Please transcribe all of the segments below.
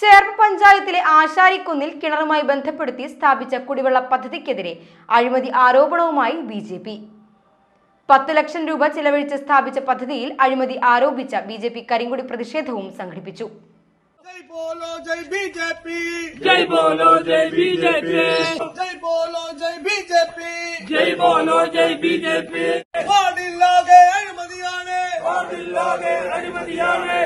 ചേർപ്പ് പഞ്ചായത്തിലെ ആശാരിക്കുന്നിൽ കിണറുമായി ബന്ധപ്പെടുത്തി സ്ഥാപിച്ച കുടിവെള്ള പദ്ധതിക്കെതിരെ അഴിമതി ആരോപണവുമായി ബി ജെ പി. പത്ത് ലക്ഷം രൂപ ചിലവഴിച്ച് സ്ഥാപിച്ച പദ്ധതിയിൽ അഴിമതി ആരോപിച്ച ബി ജെ പി കരിങ്കുടി പ്രതിഷേധവും സംഘടിപ്പിച്ചു. അഴിമതിയാണ്. അഴിമതിയാണ്.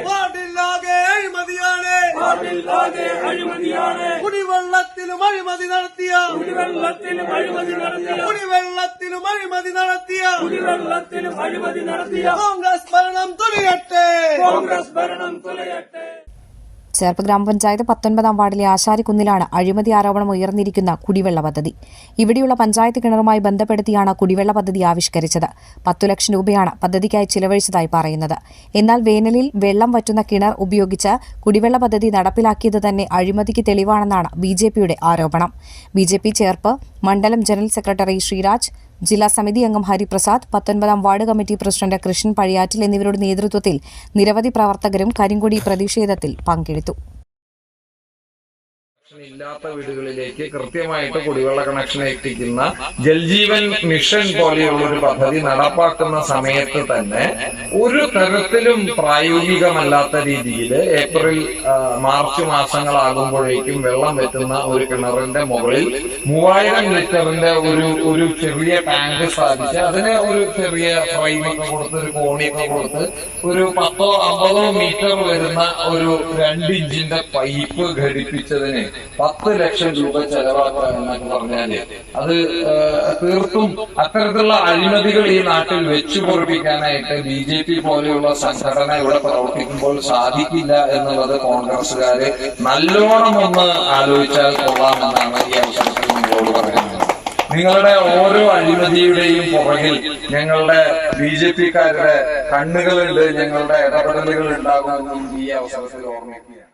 சார்பில்லாதே அழிமதியான குடிவெள்ளத்திலும் அழிமதி நடத்திய? குடிவெள்ளத்திலும் அழிமதி நடத்திய? குடிவெள்ளத்திலும் அழிமதி நடத்திய? குடிவெள்ளத்திலும் அழிமதி நடத்திய? காங்கிரஸ் மரணம் துணியட்டே காங்கிரஸ் மரணம் துணியட்டே ചേർപ്പ് ഗ്രാമപഞ്ചായത്ത് പത്തൊൻപതാം വാർഡിലെ ആശാരിക്കുന്നിലാണ് അഴിമതി ആരോപണം ഉയർന്നിരിക്കുന്ന കുടിവെള്ള പദ്ധതി. ഇവിടെയുള്ള പഞ്ചായത്ത് കിണറുമായി ബന്ധപ്പെടുത്തിയാണ് കുടിവെള്ള പദ്ധതി ആവിഷ്കരിച്ചത്. പത്തു ലക്ഷം രൂപയാണ് പദ്ധതിക്കായി ചിലവഴിച്ചതായി പറയുന്നത്. എന്നാൽ വേനലിൽ വെള്ളം വറ്റുന്ന കിണർ ഉപയോഗിച്ച് കുടിവെള്ള പദ്ധതി നടപ്പിലാക്കിയത് തന്നെ അഴിമതിക്ക് തെളിവാണെന്നാണ് ബി ജെ പിയുടെ ആരോപണം. ബി ജെ പി ചേർപ്പ് മണ്ഡലം ജനറൽ സെക്രട്ടറി ശ്രീരാജ് ജില്ലാ സമിതി അംഗം ഹരിപ്രസാദ് പത്തൊൻപതാം ward committee president Krishnan Pazhiyattil എന്നിവരുടെ നേതൃത്വത്തിൽ നിരവധി പ്രവർത്തകരും കരിങ്കൊടി പ്രതിഷേധത്തിൽ പങ്കെടുത്തു. കണക്ഷൻ ഇല്ലാത്ത വീടുകളിലേക്ക് കൃത്യമായിട്ട് കുടിവെള്ള കണക്ഷൻ എത്തിക്കുന്ന ജൽജീവൻ മിഷൻ പോലെയുള്ള ഒരു പദ്ധതി നടപ്പാക്കുന്ന സമയത്ത് തന്നെ ഒരു തരത്തിലും പ്രായോഗികമല്ലാത്ത രീതിയിൽ ഏപ്രിൽ മാർച്ച് മാസങ്ങളാകുമ്പോഴേക്കും വെള്ളം വെറ്റുന്ന ഒരു കിണറിന്റെ മുകളിൽ മൂവായിരം ലിറ്ററിന്റെ ഒരു ഒരു ചെറിയ ടാങ്ക് സ്ഥാപിച്ച് അതിന് ഒരു ചെറിയ ഫ്രെയിമൊക്കെ കൊടുത്ത് ഒരു കോണിയൊക്കെ കൊടുത്ത് ഒരു പത്തോ അമ്പതോ മീറ്റർ വരുന്ന ഒരു രണ്ടിഞ്ചിന്റെ പൈപ്പ് ഘടിപ്പിച്ചതിന് പത്ത് ലക്ഷം രൂപ ചെലവാക്കുക എന്നൊക്കെ പറഞ്ഞാൽ അത് തീർത്തും അത്തരത്തിലുള്ള അഴിമതികൾ ഈ നാട്ടിൽ വെച്ചു പൊറിപ്പിക്കാനായിട്ട് ബി ജെ പി പോലെയുള്ള സംഘടന ഇവിടെ പ്രവർത്തിക്കുമ്പോൾ സാധിക്കില്ല എന്നുള്ളത് കോൺഗ്രസ്സുകാര് നല്ലോണം ഒന്ന് ആലോചിച്ചാൽ കൊള്ളാമെന്നാണ് ഈ അവസരത്തിൽ നിങ്ങളോട് പറയുന്നത്. നിങ്ങളുടെ ഓരോ അഴിമതിയുടെയും പുറകിൽ ഞങ്ങളുടെ ബി ജെ പിക്കാരുടെ കണ്ണുകളുണ്ട് ഞങ്ങളുടെ ഇടപെടലുകൾ ഉണ്ടാകുമെന്നും ഈ അവസരത്തിൽ ഓർമ്മിക്കുകയാണ്.